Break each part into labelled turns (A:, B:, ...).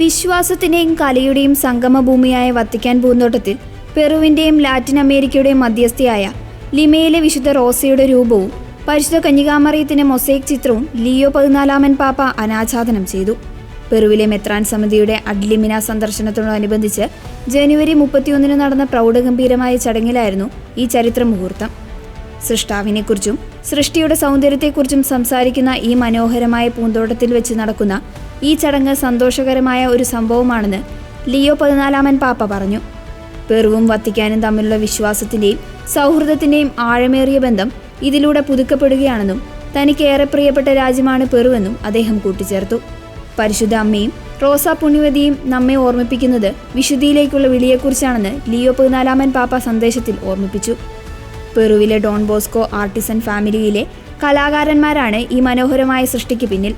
A: വിശ്വാസത്തിന്റെയും കലയുടെയും സംഗമഭൂമിയായ വത്തിക്കാൻ പൂന്തോട്ടത്തിൽ പെറുവിന്റെയും ലാറ്റിൻ അമേരിക്കയുടെയും മധ്യസ്ഥയായ ലിമയിലെ വിശുദ്ധ റോസയുടെ രൂപവും പരിശുദ്ധ കന്യകാമറിയത്തിന്റെ മൊസൈക് ചിത്രവും ലിയോ പതിനാലാമൻ പാപ്പ അനാച്ഛാദനം ചെയ്തു. പെറുവിലെ മെത്രാൻ സമിതിയുടെ അഡ്ലിമിന സന്ദർശനത്തോടനുബന്ധിച്ച് ജനുവരി മുപ്പത്തിയൊന്നിന് നടന്ന പ്രൗഢഗംഭീരമായ ചടങ്ങിലായിരുന്നു ഈ ചരിത്ര മുഹൂർത്തം സൃഷ്ടാവിനെക്കുറിച്ചും സൃഷ്ടിയുടെ സൗന്ദര്യത്തെക്കുറിച്ചും സംസാരിക്കുന്ന ഈ മനോഹരമായ പൂന്തോട്ടത്തിൽ വെച്ച് നടക്കുന്ന ഈ ചടങ്ങ് സന്തോഷകരമായ ഒരു സംഭവമാണെന്ന് ലിയോ പതിനാലാമൻ പാപ്പ പറഞ്ഞു. പെറുവും വത്തിക്കാനും തമ്മിലുള്ള വിശ്വാസത്തിന്റെയും സൗഹൃദത്തിന്റെയും ആഴമേറിയ ബന്ധം ഇതിലൂടെ പുതുക്കപ്പെടുകയാണെന്നും തനിക്ക് ഏറെ പ്രിയപ്പെട്ട രാജ്യമാണ് പെറുവെന്നും അദ്ദേഹം കൂട്ടിച്ചേർത്തു. പരിശുദ്ധ അമ്മയും റോസ പുണ്യവതിയും നമ്മെ ഓർമ്മിപ്പിക്കുന്നത് വിശുദ്ധിയിലേക്കുള്ള വിളിയെക്കുറിച്ചാണെന്ന് ലിയോ പതിനാലാമൻ പാപ്പ സന്ദേശത്തിൽ ഓർമ്മിപ്പിച്ചു. പെറുവിലെ ഡോൺ ബോസ്കോ ആർട്ടിസൻ ഫാമിലിയിലെ കലാകാരന്മാരാണ് ഈ മനോഹരമായ സൃഷ്ടിക്ക് പിന്നിൽ.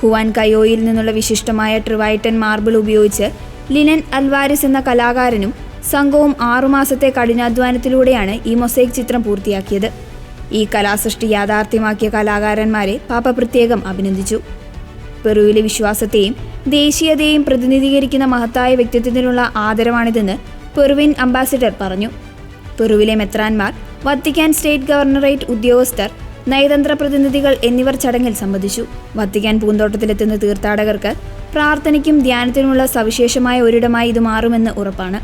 A: ഹുവാൻ കയോയിൽ നിന്നുള്ള വിശിഷ്ടമായ ട്രിവൈറ്റൻ മാർബിൾ ഉപയോഗിച്ച് ലിനൻ അൽവാരിസ് എന്ന കലാകാരനും സംഘവും ആറുമാസത്തെ കഠിനാധ്വാനത്തിലൂടെയാണ് ഈ മൊസൈക് ചിത്രം പൂർത്തിയാക്കിയത്. ഈ കലാസൃഷ്ടി യാഥാർത്ഥ്യമാക്കിയ കലാകാരന്മാരെ പാപ്പ പ്രത്യേകം അഭിനന്ദിച്ചു. പെറുവിലെ വിശ്വാസത്തെയും ദേശീയതയെയും പ്രതിനിധീകരിക്കുന്ന മഹത്തായ വ്യക്തിത്വത്തിനുള്ള ആദരവാണിതെന്ന് പെറുവിൻ അംബാസിഡർ പറഞ്ഞു. പെറുവിലെ മെത്രാൻമാർ വത്തിക്കാൻ സ്റ്റേറ്റ് ഗവർണറേറ്റ് ഉദ്യോഗസ്ഥർ നയതന്ത്ര പ്രതിനിധികൾ എന്നിവർ ചടങ്ങിൽ സംബന്ധിച്ചു. വത്തിക്കാൻ പൂന്തോട്ടത്തിലെത്തുന്ന തീർത്ഥാടകർക്ക് പ്രാർത്ഥനയ്ക്കും ധ്യാനത്തിനുമുള്ള സവിശേഷമായ ഒരിടമായി ഇത് മാറുമെന്ന് ഉറപ്പാണ്.